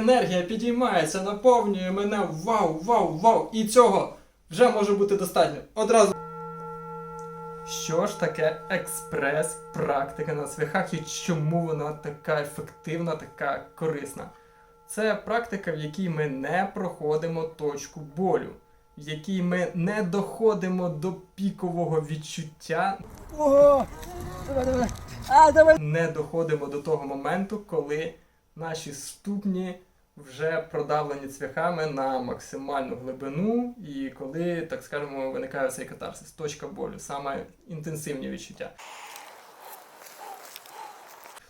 енергія підіймається, наповнює мене. Вау, вау, вау! І цього вже може бути достатньо. Одразу. Що ж таке експрес-практика на цвяхах і чому вона така ефективна, така корисна? Це практика, в якій ми не проходимо точку болю, в якій ми не доходимо до пікового відчуття, Ого! Давай, давай. А, давай. не доходимо до того моменту, коли наші ступні вже продавлені цвяхами на максимальну глибину, і коли, так скажемо, виникає цей катарсис, точка болю, саме інтенсивні відчуття.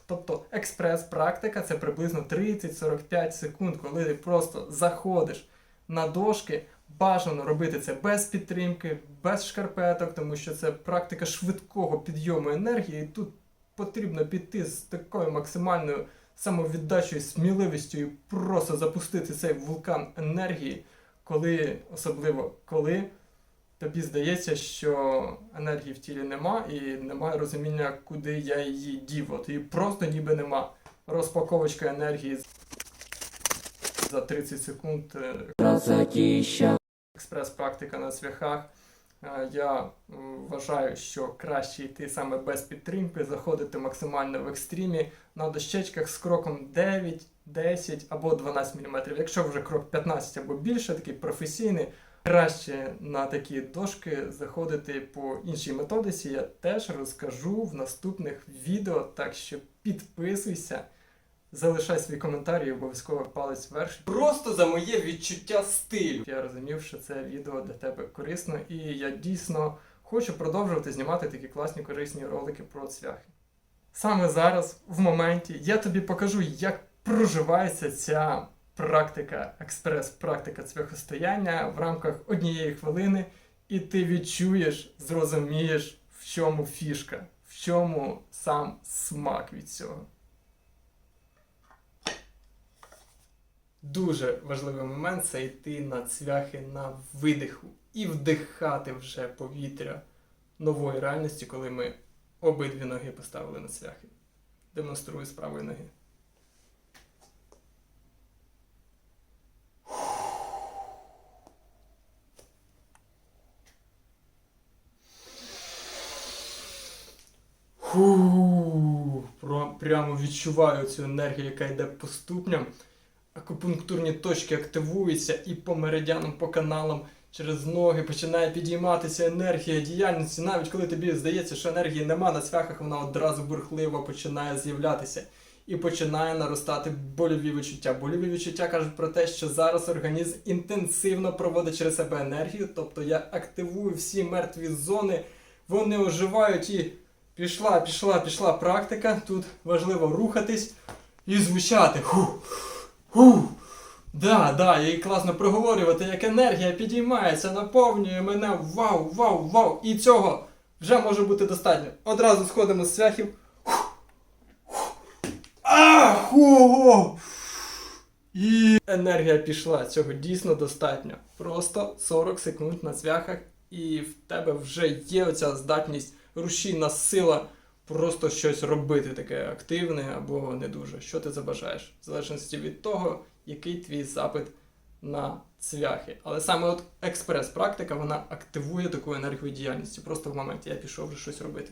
Тобто експрес-практика це приблизно 30-45 секунд, коли ти просто заходиш на дошки. Бажано робити це без підтримки, без шкарпеток, тому що це практика швидкого підйому енергії. І тут потрібно піти з такою максимальною самовіддачею, сміливістю і просто запустити цей вулкан енергії, коли, особливо коли тобі здається, що енергії в тілі нема, і немає розуміння, куди я її дів. От її просто ніби нема. Розпаковочка енергії за 30 секунд. е, Експрес-практика на цвяхах. Е, Я вважаю, що краще йти саме без підтримки, заходити максимально в екстрімі на дощечках з кроком 9, 10 або 12 мм. Якщо вже крок 15 або більше, такий професійний, краще на такі дошки заходити по іншій методиці. Я теж розкажу в наступних відео, так що підписуйся. Залишай свій коментар і обов'язково палець вверх. Просто за моє відчуття стилю. Я розумів, що це відео для тебе корисно, і я дійсно хочу продовжувати знімати такі класні корисні ролики про цвяхи. Саме зараз, в моменті, я тобі покажу, як проживається ця практика, експрес-практика цвяхостояння в рамках однієї хвилини, і ти відчуєш, зрозумієш, в чому фішка, в чому сам смак від цього. Дуже важливий момент це йти на цвяхи на видиху і вдихати вже повітря нової реальності, коли ми обидві ноги поставили на цвяхи. Демонструю з правої ноги. Фу, прямо відчуваю цю енергію, яка йде по ступням. Акупунктурні точки активуються і по меридіанам, по каналам через ноги починає підійматися енергія діяльності. Навіть коли тобі здається, що енергії нема на цвяхах, вона одразу бурхливо починає з'являтися і починає наростати больові відчуття. Больові відчуття кажуть про те, що зараз організм інтенсивно проводить через себе енергію, тобто я активую всі мертві зони, вони оживають і пішла, пішла, пішла практика. Тут важливо рухатись і звучати. Ху. Ху. Да, да, і класно проговорювати, як енергія підіймається, наповнює мене. Вау, вау, вау. І цього вже може бути достатньо. Одразу сходимо з цвяхів. Ах, ого! І енергія пішла. Цього дійсно достатньо. Просто 40 секунд на цвяхах, і в тебе вже є оця здатність, рушійна сила просто щось робити таке активне або не дуже. Що ти забажаєш? В залежності від того, який твій запит на цвяхи. Але саме от експрес-практика вона активує таку енергію діяльності. Просто в моменті я пішов вже щось робити.